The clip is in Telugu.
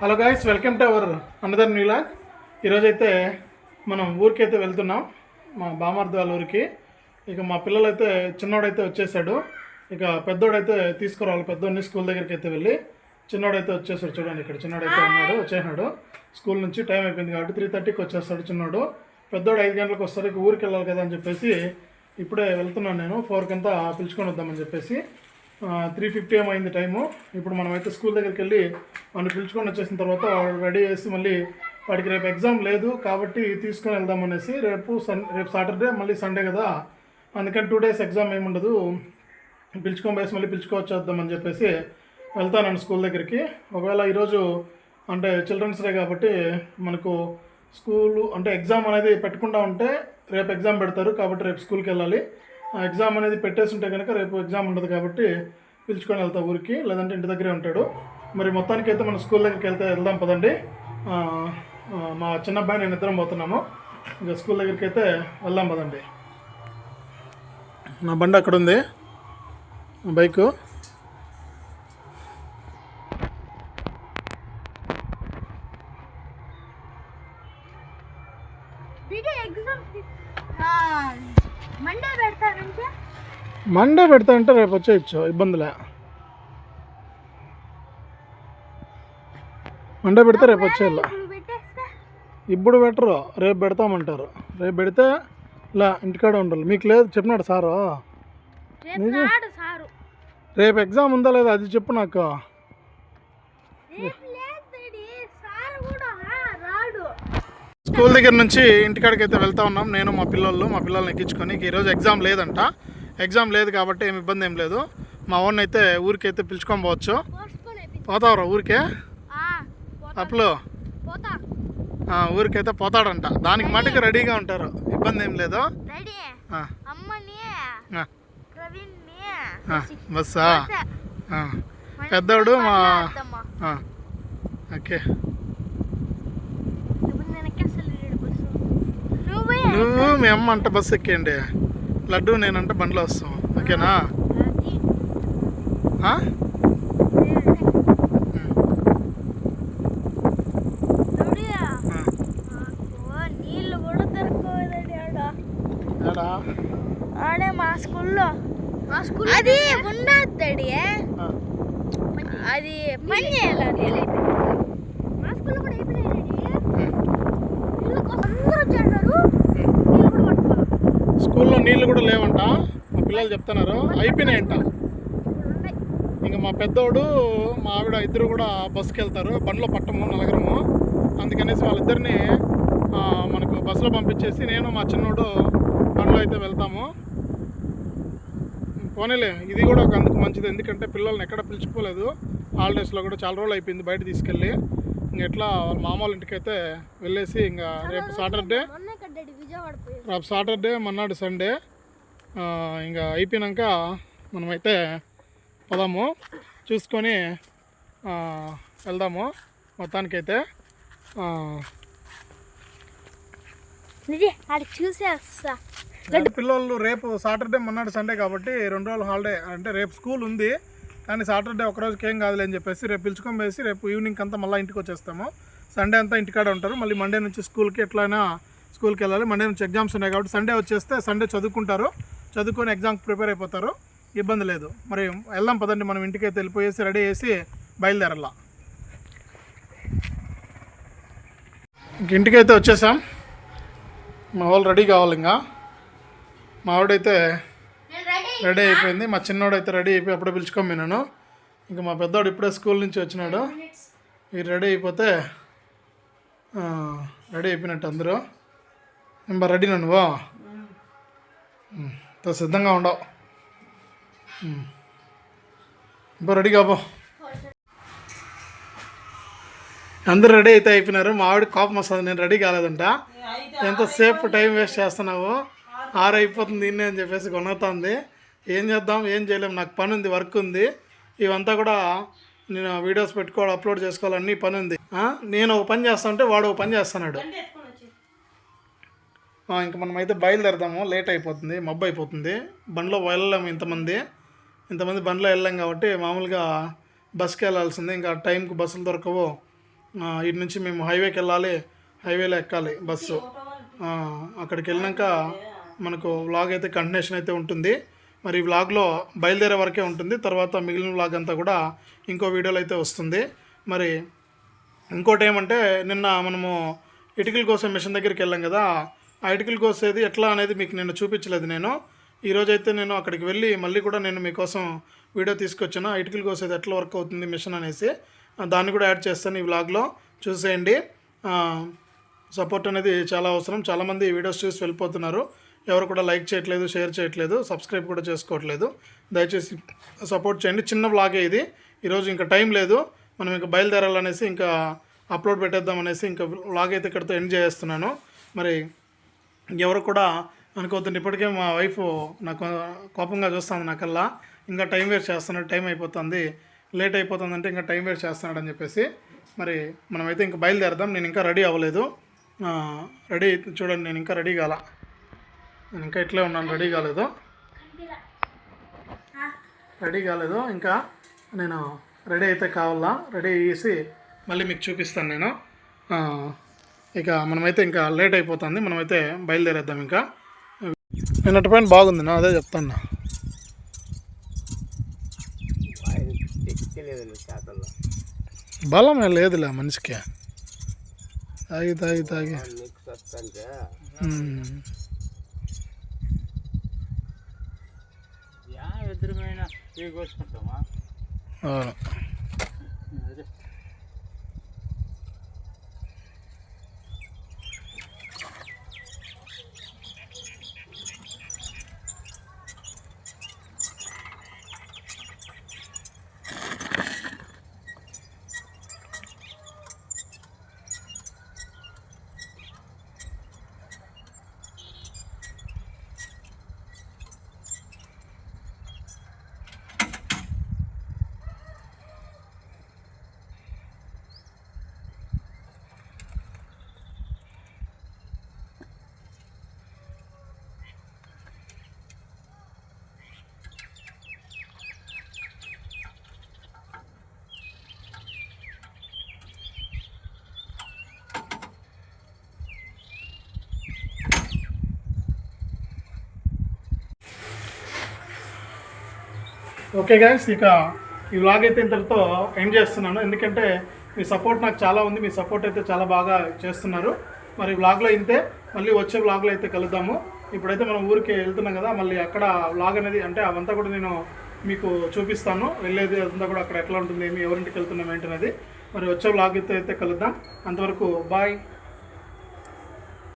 Hello guys welcome to our another new ఈరోజైతే మనం ఊరికైతే వెళ్తున్నాం మా బామార్ది వాళ్ళ ఊరికి. ఇక మా పిల్లలైతే చిన్నోడైతే వచ్చేసాడు. ఇక పెద్దోడైతే తీసుకురావాలి పెద్దోడిని స్కూల్ దగ్గరికి అయితే వెళ్ళి. చిన్నోడైతే వచ్చేసాడు చూడండి ఇక్కడ చిన్నోడైతే ఉన్నాడు వచ్చేసినాడు. స్కూల్ నుంచి టైం అయిపోయింది కాబట్టి త్రీ థర్టీకి వచ్చేస్తాడు చిన్నోడు. పెద్దోడు ఐదు గంటలకు వస్తాడు ఇక ఊరికి వెళ్ళాలి కదా అని చెప్పేసి ఇప్పుడే వెళ్తున్నాను నేను. ఫోర్ కింద పిలుచుకొని వద్దామని చెప్పేసి. త్రీ ఫిఫ్టీ ఏమో అయింది టైము. ఇప్పుడు మనమైతే స్కూల్ దగ్గరికి వెళ్ళి మనం పిలుచుకొని వచ్చేసిన తర్వాత వాడు రెడీ చేసి మళ్ళీ వాడికి రేపు ఎగ్జామ్ లేదు కాబట్టి తీసుకొని వెళ్దాం అనేసి రేపు సన్ రేపు సాటర్డే మళ్ళీ సండే కదా. అందుకని టూ డేస్ ఎగ్జామ్ ఏముండదు ఉండదు. పిలుచుకొని పోయేసి మళ్ళీ పిలుచుకోవచ్చేద్దామని చెప్పేసి వెళ్తాను స్కూల్ దగ్గరికి. ఒకవేళ ఈరోజు అంటే చిల్డ్రన్స్ డే కాబట్టి మనకు స్కూలు అంటే ఎగ్జామ్ అనేది పెట్టకుండా ఉంటే రేపు ఎగ్జామ్ పెడతారు కాబట్టి రేపు స్కూల్కి వెళ్ళాలి. ఎగ్జామ్ అనేది పెట్టేసి ఉంటే కనుక రేపు ఎగ్జామ్ ఉండదు కాబట్టి పిలుచుకొని వెళ్తా ఊరికి లేదంటే ఇంటి దగ్గరే ఉంటాడు. మరి మొత్తానికి అయితే మన స్కూల్ దగ్గరికి వెళ్తే వెళ్దాం పదండి. మా చిన్న అబ్బాయి నేను ఇద్దరం పోతున్నాము. ఇంకా స్కూల్ దగ్గరికి అయితే వెళ్దాం పదండి. నా బండి అక్కడ ఉంది. బైకు. ఎగ్జామ్ మండే పెడతారంటే? మండే పెడతా అంటే రేపు వచ్చేయచ్చు ఇబ్బందిలే. మండే పెడితే రేపు వచ్చేయాల ఇప్పుడు పెట్టరు రేపు పెడతామంటారు. రేపు పెడితే ఇలా ఇంటికాడ ఉండాలి. మీకు లేదు చెప్పినాడు సారు. రేపు ఎగ్జామ్ ఉందా లేదా అది చెప్పు నాకు రేపు లేదు డాడీ సారు కూడా రాడు స్కూల్ దగ్గర నుంచి ఇంటికాడికి అయితే వెళ్తా ఉన్నాం. నేను మా పిల్లలు మా పిల్లల్ని ఎక్కించుకొని. ఈరోజు ఎగ్జామ్ లేదంట. ఎగ్జామ్ లేదు కాబట్టి ఏమి ఇబ్బంది ఏం లేదు. మా ఓన్ అయితే ఊరికైతే పిలుచుకొని పోవచ్చు. పోతావురా ఊరికే? అప్పులు? ఊరికైతే పోతాడంట. దానికి మటుకు రెడీగా ఉంటారు. ఇబ్బంది ఏం లేదు. బస్సా. పెద్దోడు మా ఓకే ఇప్పుడు నేను ఎక్కేస్తాను డాడీ బస్సు నువ్వు మీ అమ్మ అంట బస్సు ఎక్కేయండి. లడ్డు నేనంటే బండ్లో వస్తాం. ఓకేనా? ఆడ మా స్కూల్లో మా స్కూల్ అది ఉండదు డాడీ ఆ, అది పని చేయాలి మా స్కూల్లో కూడా డాడీ నీళ్ళ కోసం అందరూ వచ్చారు నీళ్ళు కూడా స్కూల్లో నీళ్ళు కూడా లేవంట. మా పిల్లలు చెప్తున్నారు. అయిపోయినాయంట. ఇంకా మా పెద్దోడు మా ఆవిడ ఇద్దరు కూడా బస్సుకి వెళ్తారు. బండ్లో పట్టము నలగరము. అందుకనేసి వాళ్ళిద్దరిని మనకు బస్సులో పంపించేసి నేను మా చిన్నోడు బండ్లో అయితే వెళ్తాము. పోనీలే ఇది కూడా ఒక అందుకు మంచిది. ఎందుకంటే పిల్లల్ని ఎక్కడ పిలుచుకోలేదు హాలిడేస్లో కూడా చాలా రోజులు అయిపోయింది బయట తీసుకెళ్ళి. ఇంక ఎట్లా మామూలు వాళ్ళ ఇంటికైతే వెళ్ళేసి ఇంకా రేపు సాటర్డే రేపు సాటర్డే మన్నాడు సండే. ఇంకా అయిపోయినాక మనమైతే పోదాము. చూసుకొని వెళ్దాము మొత్తానికైతే. పిల్లలు రేపు సాటర్డే మొన్నటి సండే కాబట్టి రెండు రోజులు హాలిడే. అంటే రేపు స్కూల్ ఉంది కానీ సాటర్డే ఒక రోజుకి ఏం కాదులే అని చెప్పేసి రేపు పిలుచుకొని వేసి రేపు ఈవినింగ్ అంతా మళ్ళీ ఇంటికి వచ్చేస్తాము. సండే అంతా ఇంటికాడ ఉంటారు. మళ్ళీ మండే నుంచి స్కూల్కి ఎట్లయినా స్కూల్కి వెళ్ళాలి మండే నుంచి ఎగ్జామ్స్ ఉన్నాయి కాబట్టి సండే వచ్చేస్తే సండే చదువుకుంటారు. చదువుకొని ఎగ్జామ్కి ప్రిపేర్ అయిపోతారు. ఇబ్బంది లేదు. మరి వెళ్దాం పదండి. మనం ఇంటికైతే వెళ్ళిపోయేసి రెడీ చేసి బయలుదేరాల. ఇంక ఇంటికైతే వచ్చేసాం. మా వాళ్ళు రెడీ కావాలి ఇంకా. మా ఆవిడైతే రెడీ అయిపోయింది. మా చిన్నోడైతే రెడీ అయిపోయి అప్పుడే పిలుచుకొని పోయినాను. ఇంకా మా పెద్దోడు ఇప్పుడే స్కూల్ నుంచి వచ్చినాడు. మీరు రెడీ అయిపోతే రెడీ అయిపోయినట్టు అందరూ. బా రెడీనా నువ్వు? ఉమ్, తో సిద్ధంగా ఉండవు. ఉమ్. ఇంకో రెడీ కాబో అందరూ రెడీ అయితే అయిపోయినారు. మా కోపం వస్తుంది నేను రెడీ కాలేదంట. ఎంతసేపు టైం వేస్ట్ చేస్తున్నావు? ఆరు అయిపోతుంది ఇన్నే అని చెప్పేసి కొనుగుతుంది ఏం చేద్దాం ఏం చేయలేం నాకు పని ఉంది వర్క్ ఉంది. ఇవంతా కూడా నేను వీడియోస్ పెట్టుకోవాలి అప్లోడ్ చేసుకోవాలన్నీ పని ఉంది. నేను ఒక పని చేస్తా ఉంటే వాడు ఒక పని చేస్తున్నాడు. ఇంక మనం అయితే బయలుదేరదాము. లేట్ అయిపోతుంది మబ్బు అయిపోతుంది. బండ్లో వెళ్ళలేము ఇంతమంది. ఇంతమంది బండ్లో వెళ్ళాం కాబట్టి మామూలుగా బస్కి వెళ్ళాల్సిందే. ఇంకా టైంకి బస్సులు దొరకవు. ఇటు నుంచి మేము హైవేకి వెళ్ళాలి. హైవేలో ఎక్కాలి బస్సు. అక్కడికి వెళ్ళినాక మనకు వ్లాగ్ అయితే కంటిన్యూషన్ అయితే ఉంటుంది. మరి వ్లాగ్లో బయలుదేరే వరకే ఉంటుంది. తర్వాత మిగిలిన వ్లాగ్ అంతా కూడా ఇంకో వీడియోలో అయితే వస్తుంది. మరి ఇంకోటి ఏమంటే నిన్న మనము ఇటుకల కోసం మిషన్ దగ్గరికి వెళ్ళాం కదా. ఐటికల్ కోసేది ఎట్లా అనేది మీకు నేను చూపించలేదు నేను. ఈరోజు అయితే నేను అక్కడికి వెళ్ళి మళ్ళీ కూడా నేను మీకోసం వీడియో తీసుకొచ్చాను. ఐటికల్ కోసేది ఎట్లా వర్క్ అవుతుంది మిషన్ అనేసి. దాన్ని కూడా యాడ్ చేస్తాను ఈ వ్లాగ్లో చూసేయండి. సపోర్ట్ అనేది చాలా అవసరం. చాలామంది వీడియోస్ చూసి వెళ్ళిపోతున్నారు. ఎవరు కూడా లైక్ చేయట్లేదు షేర్ చేయట్లేదు సబ్స్క్రైబ్ కూడా చేసుకోవట్లేదు. దయచేసి సపోర్ట్ చేయండి. చిన్న వ్లాగే ఇది. ఈరోజు ఇంకా టైం లేదు. మనం ఇంకా బయలుదేరాలనేసి ఇంకా అప్లోడ్ పెట్టేద్దాం అనేసి ఇంకా వ్లాగ్ అయితే ఇక్కడితో ఎండ్ చేస్తున్నాను. మరి ఎవరు కూడా అనుకోవద్దండి. ఇప్పటికే మా వైఫ్ నాకు కోపంగా చూస్తుంది నాకల్లా. ఇంకా టైం వేస్ట్ చేస్తున్నాడు టైం అయిపోతుంది. లేట్ అయిపోతుంది అంటే ఇంకా టైం వేస్ట్ చేస్తున్నాడు అని చెప్పేసి మరి మనమైతే ఇంకా బయలుదేరదాం. నేను ఇంకా రెడీ అవ్వలేదు. రెడీ చూడండి నేను ఇంకా రెడీ కాల. నేను ఇంకా ఇట్లే ఉన్నాను రెడీ కాలేదు. రెడీ కాలేదు. ఇంకా నేను రెడీ అయితే కావాలా? రెడీ చేసి మళ్ళీ మీకు చూపిస్తాను నేను. ఇక మనమైతే ఇంకా లేట్ అయిపోతుంది. మనమైతే బయలుదేరేద్దాం ఇంకా. నిన్నటి పైన బాగుంది నా అదే చెప్తాను బలం లేదులే మనిషికి. తాగి తాగి తాగి. అవును. ఓకే గాయస్ ఇక ఈ వ్లాగ్ అయితే ఇంతటితో ఎండ్ చేస్తున్నాను. ఎందుకంటే మీ సపోర్ట్ నాకు చాలా ఉంది మీ సపోర్ట్ అయితే చాలా బాగా చేస్తున్నారు. మరి వ్లాగ్లో ఇంతే మళ్ళీ వచ్చే వ్లాగ్లో అయితే కలుద్దాము. ఇప్పుడైతే మనం ఊరికి వెళ్తున్నాం కదా మళ్ళీ అక్కడ వ్లాగ్ అనేది అంటే అవంతా కూడా నేను మీకు చూపిస్తాను. వెళ్ళేది అదంతా కూడా అక్కడ ఎట్లా ఉంటుంది ఏమి ఎవరింటికి వెళ్తున్నాం ఏంటనేది మరి వచ్చే వ్లాగ్ అయితే అయితే కలుద్దాం. అంతవరకు బాయ్